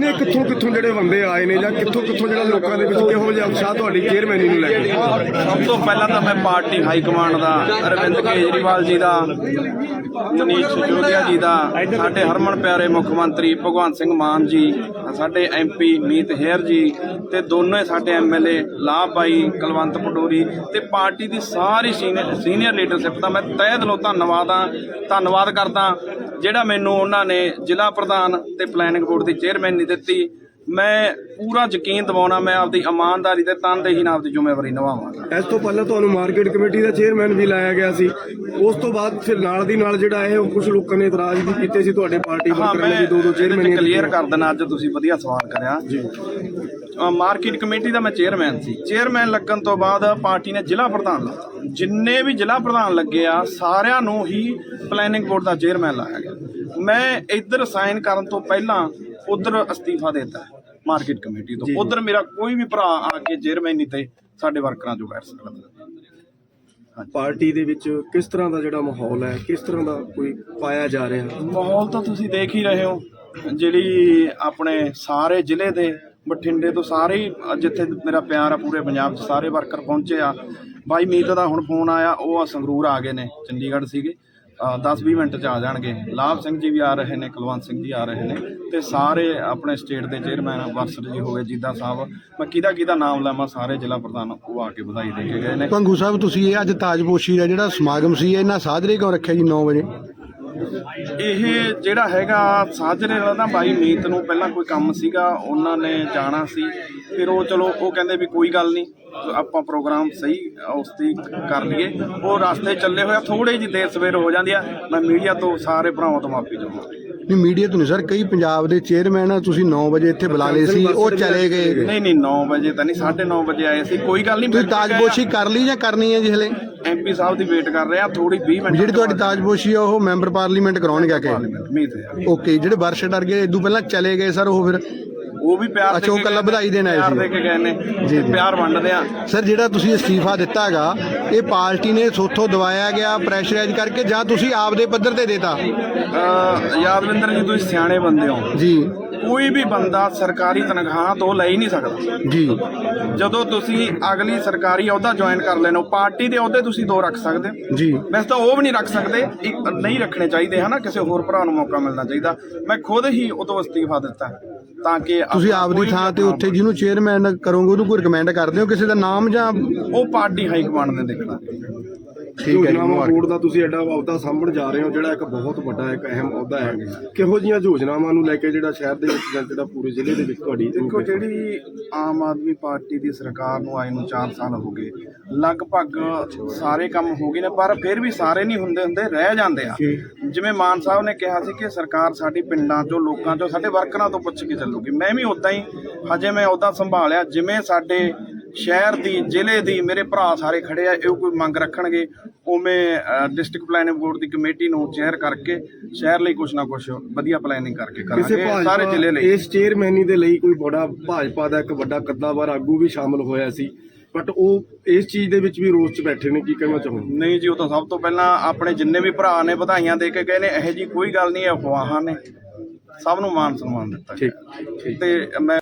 ਨੇ ਕਿੱਥੋਂ ਕਿੱਥੋਂ ਜਿਹੜੇ ਬੰਦੇ ਆਏ ਨੇ ਜਾਂ ਕਿੱਥੋਂ ਕਿੱਥੋਂ ਜਿਹੜਾ ਲੋਕਾਂ ਦੇ ਵਿੱਚ ਕਿਹੋ ਜਿਹਾ ਉਤਸ਼ਾਹ ਤੁਹਾਡੀ ਚੇਅਰਮੈਨੀ ਨੂੰ ਲੈ ਕੇ? ਸਭ ਤੋਂ ਪਹਿਲਾਂ ਤਾਂ ਮੈਂ ਪਾਰਟੀ ਹਾਈ ਕਮਾਂਡ ਦਾ, ਅਰਵਿੰਦ ਕੇਜਰੀਵਾਲ ਜੀ ਦਾ ਮਨੀਸ਼ ਸਿਸੋਦੀਆ ਜੀ ਦਾ, ਸਾਡੇ ਹਰਮਨ ਪਿਆਰੇ ਮੁੱਖ ਮੰਤਰੀ ਭਗਵੰਤ ਸਿੰਘ ਮਾਨ ਜੀ, ਸਾਡੇ ਐਮਪੀ ਮੀਤ ਹੇਰ ਜੀ ਤੇ ਦੋਨੇ ਸਾਡੇ ਐਮਐਲਏ ਲਾਭ ਬਾਈ ਕੁਲਵੰਤ ਪਟੋਰੀ ਤੇ ਪਾਰਟੀ ਦੀ ਸਾਰੀ ਸੀਨੀਅਰ ਸੀਨੀਅਰ ਲੀਡਰਸ਼ਿਪ ਦਾ ਮੈਂ ਤਹਿ ਦਿਲੋਂ ਧੰਨਵਾਦ ਆ, ਧੰਨਵਾਦ ਕਰਦਾ। ਜਿਹੜਾ ਮੈਨੂੰ ਉਹਨਾਂ ਨੇ ਜ਼ਿਲ੍ਹਾ ਪ੍ਰਧਾਨ ਤੇ ਪਲੈਨਿੰਗ ਬੋਰਡ ਦੀ ਚੇਅਰਮੈਨੀ ਦਿੱਤੀ ਮੈਂ ਪੂਰਾ ਯਕੀਨ ਦਿਵਾਉਣਾ ਮੈਂ ਆਪਦੀ ਇਮਾਨਦਾਰੀ ਤੇ ਤਨਦੇਹੀ ਨਾਲ ਆਪਦੀ ਜ਼ਿੰਮੇਵਾਰੀ ਨਿਭਾਵਾਂਗਾ। ਇਸ ਤੋਂ ਪਹਿਲਾਂ ਤੁਹਾਨੂੰ ਮਾਰਕੀਟ ਕਮੇਟੀ ਦਾ ਚੇਅਰਮੈਨ ਵੀ ਲਾਇਆ ਗਿਆ ਸੀ। ਉਸ ਤੋਂ ਬਾਅਦ ਫਿਰ ਨਾਲ ਦੀ ਨਾਲ ਜਿਹੜਾ ਇਹ ਕੁਝ ਲੋਕਾਂ ਨੇ ਇਤਰਾਜ਼ ਵੀ ਕੀਤੇ ਸੀ ਤੁਹਾਡੇ ਪਾਰਟੀ ਵਰਕਰਾਂ ਨੇ ਵੀ ਦੋ ਦੋ ਚੇਅਰਮੈਨੀ ਕਲੀਅਰ ਕਰ ਦੇਣਾ ਅੱਜ ਤੁਸੀਂ ਵਧੀਆ ਸਵਾਲ ਕਰਿਆ। ਜੀ। ਮਾਰਕੀਟ ਕਮੇਟੀ ਦਾ ਮੈਂ ਚੇਅਰਮੈਨ ਸੀ। ਚੇਅਰਮੈਨ ਲੱਗਣ ਤੋਂ ਬਾਅਦ ਪਾਰਟੀ ਨੇ ਜ਼ਿਲ੍ਹਾ ਪ੍ਰਧਾਨ ਲਾਇਆ ਜਿੰਨੇ ਵੀ ਜ਼ਿਲ੍ਹਾ ਪ੍ਰਧਾਨ ਲੱਗੇ ਆ ਸਾਰਿਆਂ ਨੂੰ ਹੀ ਪਲੈਨਿੰਗ ਬੋਰਡ ਦਾ ਚੇਅਰਮੈਨ ਲਾਇਆ ਗਿਆ। ਮੈਂ ਇੱਧਰ ਸਾਈਨ ਕਰਨ ਤੋਂ ਪਹਿਲਾਂ ਉਧਰ ਅਸਤੀਫਾ ਦਿੱਤਾ ਮਾਰਕੀਟ ਕਮੇਟੀ ਤੋਂ। ਉਧਰ ਮੇਰਾ ਕੋਈ ਵੀ ਭਰਾ ਆ ਕੇ ਚੇਅਰਮੈਨੀ ਤੇ ਸਾਡੇ ਵਰਕਰਾਂ 'ਚੋਂ ਬੈਠ ਸਕਦਾ। ਪਾਰਟੀ ਦੇ ਵਿੱਚ ਕਿਸ ਤਰ੍ਹਾਂ ਦਾ ਜਿਹੜਾ ਮਾਹੌਲ ਹੈ ਕਿਸ ਤਰ੍ਹਾਂ ਦਾ ਕੋਈ ਪਾਇਆ ਜਾ ਰਿਹਾ? ਮਾਹੌਲ ਤਾਂ ਤੁਸੀਂ ਦੇਖ ਹੀ ਰਹੇ ਹੋ ਜਿਹੜੀ ਆਪਣੇ ਸਾਰੇ ਜ਼ਿਲ੍ਹੇ ਦੇ ਬਠਿੰਡੇ ਤੋਂ ਸਾਰੇ ਹੀ, ਜਿੱਥੇ ਮੇਰਾ ਪਿਆਰ ਆ ਪੂਰੇ ਪੰਜਾਬ 'ਚ ਸਾਰੇ ਵਰਕਰ ਪਹੁੰਚੇ ਆ। ਬਾਈ ਮੀਤ ਦਾ ਹੁਣ ਫੋਨ ਆਇਆ ਉਹ ਆ ਸੰਗਰੂਰ ਆ ਗਏ ਨੇ ਚੰਡੀਗੜ੍ਹ ਸੀਗੇ। 10-20 ਮਿੰਟ 'ਚ ਆ ਜਾਣਗੇ। ਲਾਭ ਸਿੰਘ ਜੀ ਵੀ ਆ ਰਹੇ ਨੇ ਕੁਲਵੰਤ ਸਿੰਘ ਜੀ ਆ ਰਹੇ ਨੇ ਤੇ ਸਾਰੇ ਆਪਣੇ ਸਟੇਟ ਦੇ ਚੇਅਰਮੈਨ ਵਰਸਰ ਜੀ ਹੋਵੇ ਜੀਦਾ ਸਾਹਿਬ। ਮੈਂ ਕਿਹਦਾ ਕਿਹਦਾ ਨਾਮ ਲਾਵਾਂ ਸਾਰੇ ਜ਼ਿਲ੍ਹਾ ਪ੍ਰਧਾਨ ਉਹ ਆ ਕੇ ਵਧਾਈ ਦੇ ਕੇ ਗਏ ਨੇ। ਭੰਗੂ ਸਾਹਿਬ ਤੁਸੀਂ ਇਹ ਅੱਜ ਤਾਜਪੋਸ਼ੀ ਦਾ ਜਿਹੜਾ ਸਮਾਗਮ ਸੀ ਇਹਨਾਂ ਸਾਜਰੇ ਕਿਉਂ ਰੱਖਿਆ ਜੀ 9 ਵਜੇ? ਇਹ ਜਿਹੜਾ ਹੈਗਾ ਸਾਜਰੇ ਵਾਲਾ ਨਾ ਬਾਈ ਮੀਤ ਨੂੰ ਪਹਿਲਾਂ ਕੋਈ ਕੰਮ ਸੀਗਾ ਉਹਨਾਂ ਨੇ ਜਾਣਾ ਸੀ। ਫਿਰ ਉਹ ਚਲੋ ਉਹ ਕਹਿੰਦੇ ਵੀ ਕੋਈ ਗੱਲ ਨਹੀਂ। ਆਪਾਂ ਪ੍ਰੋਗਰਾਮ ਸਹੀ ਉਸ ਦੀ ਕਰ ਲਈਏ। ਉਹ ਰਸਤੇ ਚੱਲੇ ਹੋਇਆ ਥੋੜੀ ਜਿਹੀ ਦੇਰ ਸਵੇਰ ਹੋ ਜਾਂਦੀ ਆ। ਮੈਂ ਮੀਡੀਆ ਤੋਂ ਸਾਰੇ ਭਰਾਵਾਂ ਤੋਂ ਮਾਫੀ ਚਾਹੁੰਦਾ। ਨਹੀਂ ਮੀਡੀਆ ਤੋਂ ਨਹੀਂ ਸਰ ਕਈ ਪੰਜਾਬ ਦੇ ਚੇਅਰਮੈਨ ਤੁਸੀਂ 9 ਵਜੇ ਇੱਥੇ ਬੁਲਾ ਲਏ ਸੀ ਉਹ ਚਲੇ ਗਏ। ਨਹੀਂ ਨਹੀਂ 9 ਵਜੇ ਤਾਂ ਨਹੀਂ 9:30 ਵਜੇ ਆਏ ਸੀ। ਕੋਈ ਗੱਲ ਨਹੀਂ ਤੁਸੀਂ ਤਾਜਪੋਸ਼ੀ ਕਰ ਲਈ ਜਾਂ ਕਰਨੀ ਹੈ ਜੀ ਹਲੇ? ਐਮਪੀ ਸਾਹਿਬ ਦੀ ਵੇਟ ਕਰ ਰਹੇ ਥੋੜੀ 20 ਮਿੰਟ ਜਿਹੜੀ ਤੁਹਾਡੀ ਤਾਜਪੋਸ਼ੀ ਆ ਉਹ ਮੈਂਬਰ ਪਾਰਲੀਮੈਂਟ ਕਰਾਉਣਗੇ ਆ ਕੇ। ਓਕੇ ਜਿਹੜੇ ਵਰਸ਼ ਡਰ ਗਏ ਇਦੋਂ ਪਹਿਲਾਂ ਚਲੇ ਗਏ ਸਰ ਉਹ ਫਿਰ? ਉਹ ਵੀ ਪਿਆਰ ਅੱਛਾ, ਉਹ ਕੇ ਗਏ ਨੇ, ਵਧਾਈ ਦੇਣ ਆਏ ਪਿਆਰ ਸੀ। ਦੇ ਕੇ ਗਏ ਨੇ ਜੀ, ਜੀ। ਪਿਆਰ ਵੰਡਦੇ ਆ। ਸਰ ਜਿਹੜਾ ਤੁਸੀਂ ਅਸਤੀਫਾ ਦਿੱਤਾ ਹੈਗਾ ਇਹ ਪਾਰਟੀ ਨੇ ਸੋਥੋਂ ਦਵਾਇਆ ਗਿਆ ਪ੍ਰੈਸ਼ਰਾਈਜ਼ ਕਰਕੇ ਜਾਂ ਤੁਸੀਂ ਆਪਦੇ ਪੱਧਰ ਤੇ ਦੇਤਾ? ਅਹ ਯਾਦਵਿੰਦਰ ਜੀ ਤੁਸੀਂ ਸਿਆਣੇ ਬੰਦੇ ਹੋ। ਜੀ। ਕੋਈ ਵੀ ਬੰਦਾ ਸਰਕਾਰੀ ਤਨਖਾਹ ਤੋਂ ਲੈ ਹੀ ਨਹੀਂ ਸਕਦਾ। ਜੀ। ਜਦੋਂ ਤੁਸੀਂ ਅਗਲੀ ਸਰਕਾਰੀ ਅਹੁਦਾ ਜੁਆਇਨ ਕਰ ਲੈਣੋ ਪਾਰਟੀ ਦੇ ਅਹੁਦੇ ਤੁਸੀਂ ਦੋ ਰੱਖ ਸਕਦੇ ਹੋ। ਜੀ। ਵੈਸੇ ਤਾਂ ਉਹ ਵੀ ਨਹੀਂ ਰੱਖ ਸਕਦੇ। ਇੱਕ ਨਹੀਂ ਰੱਖਣੇ ਚਾਹੀਦੇ ਹਨਾ? ਕਿਸੇ ਹੋਰ ਭਰਾ ਨੂੰ ਮੌਕਾ ਮਿਲਣਾ ਚਾਹੀਦਾ। ਮੈਂ ਖੁਦ ਹੀ ਉਦੋਂ ਅਸਤੀਫਾ ਦਿੱਤਾ। ਤਾਂ ਕਿ ਤੁਸੀਂ ਆਪਦੀ ਥਾਂ ਤੇ ਉੱਥੇ ਜਿਹਨੂੰ ਚੇਅਰਮੈਨ ਕਰੋਗੇ ਉਹਨੂੰ ਕੋਈ ਰਿਕਮੈਂਡ ਕਰਦੇ ਹੋ ਕਿਸੇ ਦਾ ਨਾਮ ਜਾਂ ਉਹ ਪਾਰਟੀ ਹਾਈ ਕਮਾਂਡ ਨੇ ਦੇਖਣਾ। ਯੋਜਨਾਵਾਂ। ਬੋਰਡ ਦਾ ਤੁਸੀਂ ਐਡਾ ਅਹੁਦਾ ਸਾਂਭਣ ਜਾ ਰਹੇ ਹੋ ਜਿਹੜਾ ਇੱਕ ਬਹੁਤ ਵੱਡਾ ਇੱਕ ਅਹਿਮ ਅਹੁਦਾ ਹੈ। ਕਿਹੋ ਜੀਆਂ ਯੋਜਨਾਵਾਂ ਨੂੰ ਲੈ ਕੇ ਜਿਹੜਾ ਸ਼ਹਿਰ ਦੇ ਵਿੱਚ ਜਾਂ ਜਿਹੜਾ ਪੂਰੇ ਜ਼ਿਲ੍ਹੇ ਦੇ ਵਿੱਚ ਤੁਹਾਡੀ ਦੇਖੋ ਜਿਹੜੀ ਆਮ ਆਦਮੀ ਪਾਰਟੀ ਦੀ ਸਰਕਾਰ ਨੂੰ ਆਏ ਨੂੰ 4 ਸਾਲ ਹੋ ਗਏ ਲਗਭਗ ਸਾਰੇ ਕੰਮ ਹੋ ਗਏ ਨੇ ਪਰ ਫਿਰ ਵੀ ਸਾਰੇ ਨਹੀਂ ਹੁੰਦੇ ਹੁੰਦੇ ਰਹਿ ਜਾਂਦੇ ਆ। ਜਿਵੇਂ ਮਾਨ ਸਾਹਿਬ ਨੇ ਕਿਹਾ ਸੀ ਕਿ ਸਰਕਾਰ ਸਾਡੀ ਪਿੰਡਾਂ ਚੋਂ ਲੋਕਾਂ ਚੋਂ ਸਾਡੇ ਵਰਕਰਾਂ ਤੋਂ ਪੁੱਛ ਕੇ ਚੱਲੂਗੀ। ਮੈਂ ਵੀ ਉਦਾਂ ਹੀ ਹਜੇ ਮੈਂ ਉਦਾਂ ਸੰਭਾਲਿਆ ਜਿਵੇਂ ਸਾਡੇ ਸ਼ਹਿਰ ਦੀ ਜ਼ਿਲ੍ਹੇ ਦੀ ਮੇਰੇ ਭਰਾ ਸਾਰੇ ਖੜੇ ਆ ਇਹ ਕੋਈ ਮੰਗ ਰੱਖਣਗੇ ਉਵੇਂ ਡਿਸਟ੍ਰਿਕਟ ਪਲੈਨਿੰਗ ਬੋਰਡ ਦੀ ਕਮੇਟੀ ਨੂੰ ਚੇਅਰ ਕਰਕੇ ਸ਼ਹਿਰ ਲਈ ਕੁਝ ਨਾ ਕੁਝ ਵਧੀਆ ਪਲੈਨਿੰਗ ਕਰਕੇ ਕਰਾਂਗੇ ਸਾਰੇ ਜ਼ਿਲ੍ਹੇ ਲਈ। ਇਸ ਚੇਅਰਮੈਨੀ ਦੇ ਲਈ ਕੋਈ ਬੜਾ ਭਾਜਪਾ ਦਾ ਇੱਕ ਵੱਡਾ ਕੱਦਾਵਰ ਆਗੂ ਵੀ ਸ਼ਾਮਲ ਹੋਇਆ ਸੀ ਬਟ ਉਹ ਇਸ ਚੀਜ਼ ਦੇ ਵਿੱਚ ਵੀ ਰੋਸ 'ਚ ਬੈਠੇ ਨੇ ਕੀ ਕਹਿਣਾ ਚਾਹੁੰਦੇ ਨਹੀਂ ਜੀ ਉਹ ਤਾਂ ਸਭ ਤੋਂ ਪਹਿਲਾਂ ਆਪਣੇ ਜਿੰਨੇ ਵੀ ਭਰਾ ਨੇ ਵਧਾਈਆਂ ਦੇ ਕੇ ਗਏ ਨੇ ਇਹੋ ਜੀ ਕੋਈ ਗੱਲ ਨਹੀਂ ਅਫਵਾਹਾਂ ਨੇ ਸਭ ਨੂੰ ਮਾਨ ਸਨਮਾਨ ਦਿੱਤਾ ਠੀਕ। ਤੇ ਮੈਂ